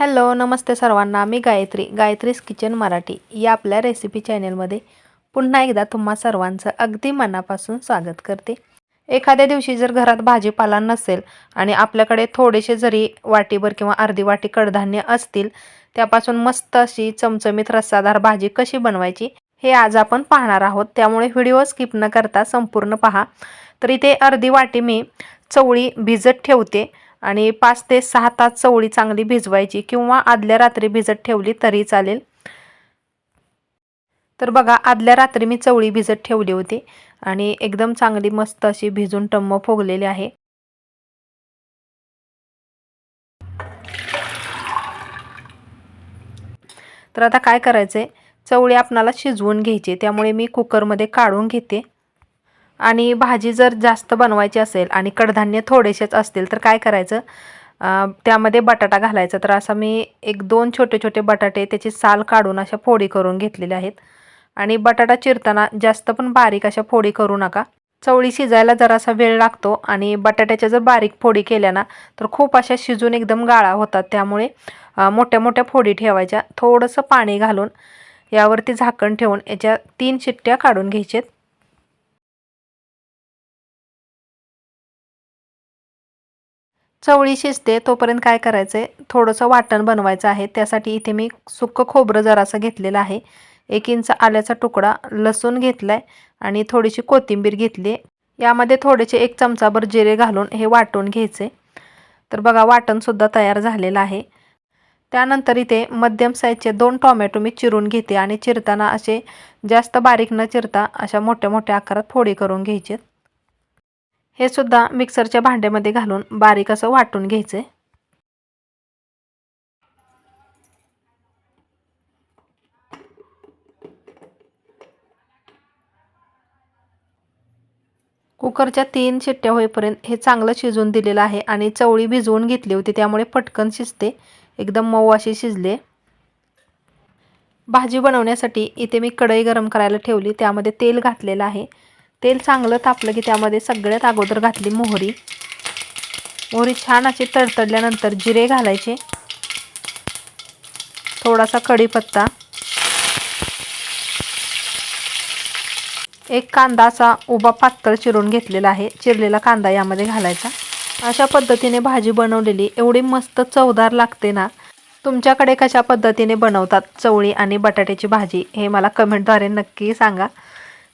Hello नमस्ते सर्वांना. मी गायत्री गायत्रीज किचन मराठी. या आपल्या रेसिपी चॅनलमध्ये पुन्हा एकदा तुम्हा सर्वांचं अगदी मनापासून स्वागत करते. एखाद्या दिवशी जर घरात भाजीपाला नसेल आणि आपल्याकडे थोडेसे जरी वाटीभर किंवा अर्धी वाटी कडधान्य असतील त्यापासून मस्त अशी चमचमीत रस्सादार भाजी कशी बनवायची हे आज आपण पाहणार आहोत. त्यामुळे व्हिडिओ स्किप न करता संपूर्ण पहा. तर इथे अर्धी वाटी मी चवळी भिजत ठेवते. आणि पाच ते सहा तास चवळी चांगली भिजवायची किंवा आदल्या रात्री भिजत ठेवली तरी चालेल. तर बघा आदल्या रात्री मी चवळी भिजत ठेवली होती आणि एकदम चांगली मस्त अशी भिजून टम्म फोगलेली आहे. तर आता काय करायचं आहे चवळी आपणाला शिजवून घ्यायची त्यामुळे मी कुकरमध्ये काढून घेते. आणि भाजी जर जास्त बनवायची असेल आणि कडधान्य थोडेसेच असतील तर काय करायचं? त्यामध्ये बटाटा घालायचा. तर असा मी एक दोन छोटे छोटे बटाटे त्याची साल काढून अशा फोडी करून घेतलेल्या आहेत. आणि बटाटा चिरताना जास्त पण बारीक अशा फोडी करू नका. चवळी शिजायला जरासा वेळ लागतो आणि बटाट्याच्या जर बारीक फोडी केल्या ना तर खूप अशा शिजून एकदम गाळा होतात. त्यामुळे मोठ्या मोठ्या फोडी ठेवायच्या. थोडंसं पाणी घालून यावरती झाकण ठेवून याच्या तीन शिट्ट्या काढून घ्यायच्यात चवळी शिजते तोपर्यंत काय करायचं आहे थोडंसं वाटण बनवायचं आहे. त्यासाठी इथे मी सुक्कं खोबरं जरासं घेतलेलं आहे. एक इंच आल्याचा तुकडा लसूण घेतला आहे आणि थोडीशी कोथिंबीर घेतली. यामध्ये थोडेसे एक चमचाभर जिरे घालून हे वाटून घ्यायचे. तर बघा वाटणसुद्धा तयार झालेलं आहे. त्यानंतर इथे मध्यम साईजचे दोन टॉमॅटो मी चिरून घेते आणि चिरताना असे जास्त बारीक न चिरता अशा मोठ्या मोठ्या आकारात फोडी करून घ्यायचे हे सुद्धा मिक्सरच्या भांड्यामध्ये घालून बारीक असं वाटून घ्यायचं. कुकरच्या तीन शिट्ट्या होईपर्यंत हे चांगलं शिजवून दिलेलं आहे आणि चवळी भिजवून घेतली होती त्यामुळे पटकन शिजते. एकदम मऊ अशी शिजले. भाजी बनवण्यासाठी इथे मी कढई गरम करायला ठेवली त्यामध्ये तेल घातलेलं आहे. तेल चांगलं तापलं की त्यामध्ये सगळ्यात अगोदर घातली मोहरी. मोहरी छान अशी तडतडल्यानंतर जिरे घालायचे. थोडासा कढीपत्ता. एक कांदा असा उभा पातळ चिरून घेतलेला आहे. चिरलेला कांदा यामध्ये घालायचा. अशा पद्धतीने भाजी बनवलेली एवढी मस्त चवदार लागते ना तुमच्याकडे कशा पद्धतीने बनवतात चवळी आणि बटाट्याची भाजी हे मला कमेंटद्वारे नक्की सांगा.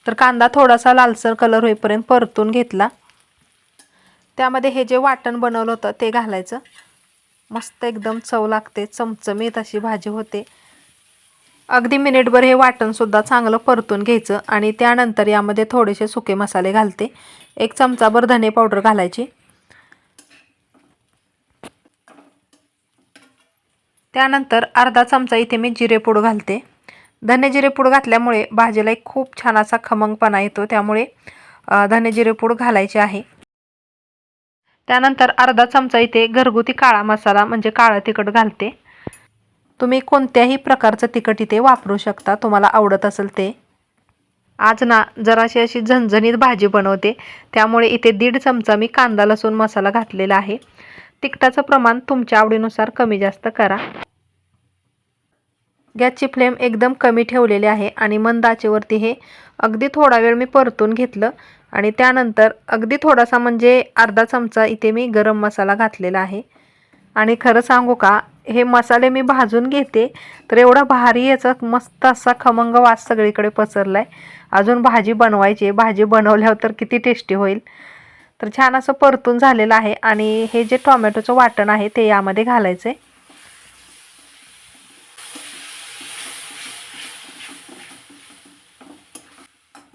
तर कांदा थोडासा लालसर कलर होईपर्यंत परतून घेतला. त्यामध्ये हे जे वाटण बनवलं होतं ते घालायचं. मस्त एकदम चव लागते चमचमीत अशी भाजी होते. अगदी मिनिटभर हे वाटणसुद्धा चांगलं परतून घ्यायचं आणि त्यानंतर यामध्ये थोडेसे सुके मसाले घालते. एक चमचाभर धने पावडर घालायची. त्यानंतर अर्धा चमचा इथे मी जिरेपूड घालते. धने जिरेपूड घातल्यामुळे भाजीला एक खूप छान असा खमंगपणा येतो त्यामुळे धने जिरेपूड घालायचे आहे. त्यानंतर अर्धा चमचा इथे घरगुती काळा मसाला म्हणजे काळं तिखट घालते. तुम्ही कोणत्याही प्रकारचं तिखट इथे वापरू शकता तुम्हाला आवडत असेल ते. आज ना जराशी अशी झणझणीत भाजी बनवते त्यामुळे इथे दीड चमचा मी कांदा लसूण मसाला घातलेला आहे. तिखटाचं प्रमाण तुमच्या आवडीनुसार कमी जास्त करा. गॅसची फ्लेम एकदम कमी ठेवलेली आहे आणि मंद आचेवरती हे अगदी थोडा वेळ मी परतून घेतलं. आणि त्यानंतर अगदी थोडासा म्हणजे अर्धा चमचा इथे मी गरम मसाला घातलेला आहे. आणि खरं सांगू का हे मसाले मी भाजून घेते तर एवढा भारी याचा मस्त असा खमंग वास सगळीकडे पसरला आहे अजून भाजी बनवायची आहे. भाजी बनवल्यावर तर किती टेस्टी होईल. तर छान असं परतून झालेलं आहे. आणि हे जे टोमॅटोचं वाटण आहे ते यामध्ये घालायचं आहे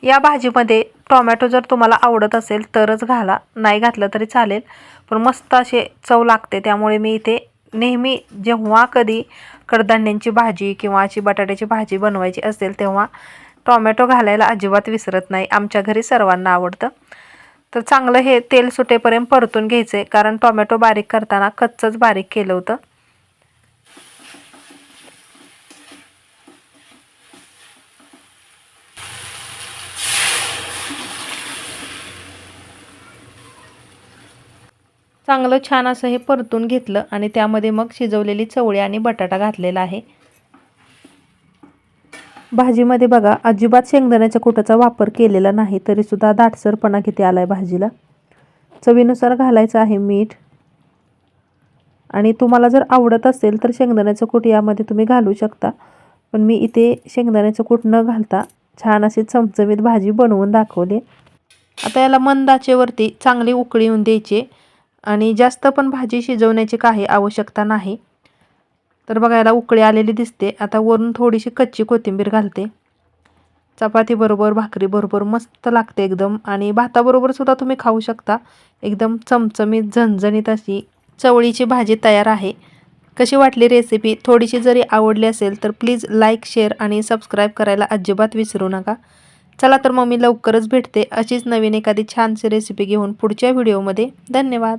या भाजीमध्ये टोमॅटो जर तुम्हाला आवडत असेल तरच घाला. नाही घातलं तरी चालेल. पण मस्त असे चव लागते. त्यामुळे मी इथे नेहमी जेव्हा कधी कडधान्यांची भाजी किंवा अशी बटाट्याची भाजी बनवायची असेल तेव्हा टोमॅटो घालायला अजिबात विसरत नाही. आमच्या घरी सर्वांना आवडतं. तर चांगलं हे तेल सुटेपर्यंत परतून घ्यायचं आहे कारण टोमॅटो बारीक करताना कच्चंच बारीक केलं होतं. चांगलं छान असं हे परतून घेतलं आणि त्यामध्ये मग शिजवलेली चवळी आणि बटाटा घातलेला आहे. भाजीमध्ये बघा अजिबात शेंगदाण्याच्या कुटाचा वापर केलेला नाही तरीसुद्धा दाटसरपणा किती आला आहे भाजीला. चवीनुसार घालायचं आहे मीठ. आणि तुम्हाला जर आवडत असेल तर शेंगदाण्याचं कूट यामध्ये तुम्ही घालू शकता. पण मी इथे शेंगदाण्याचं कूट न घालता छान अशी चमचमीत भाजी बनवून दाखवली. आता याला मंदाचेवरती चांगली उकळी येऊन द्यायची आणि जास्त पण भाजी शिजवण्याची काही आवश्यकता नाही. तर बघायला उकळी आलेली दिसते. आता वरून थोडीशी कच्ची कोथिंबीर घालते. चपातीबरोबर भाकरीबरोबर मस्त लागते एकदम. आणि भाताबरोबर सुद्धा तुम्ही खाऊ शकता. एकदम चमचमीत झणझणीत अशी चवळीची भाजी तयार आहे. कशी वाटली रेसिपी थोडीशी जरी आवडली असेल तर प्लीज लाईक शेअर आणि सबस्क्राईब करायला अजिबात विसरू नका. चला तर मग मी लवकरच भेटते अशीच नवीन एखादी छानशी रेसिपी घेऊन पुढच्या व्हिडिओमध्ये धन्यवाद.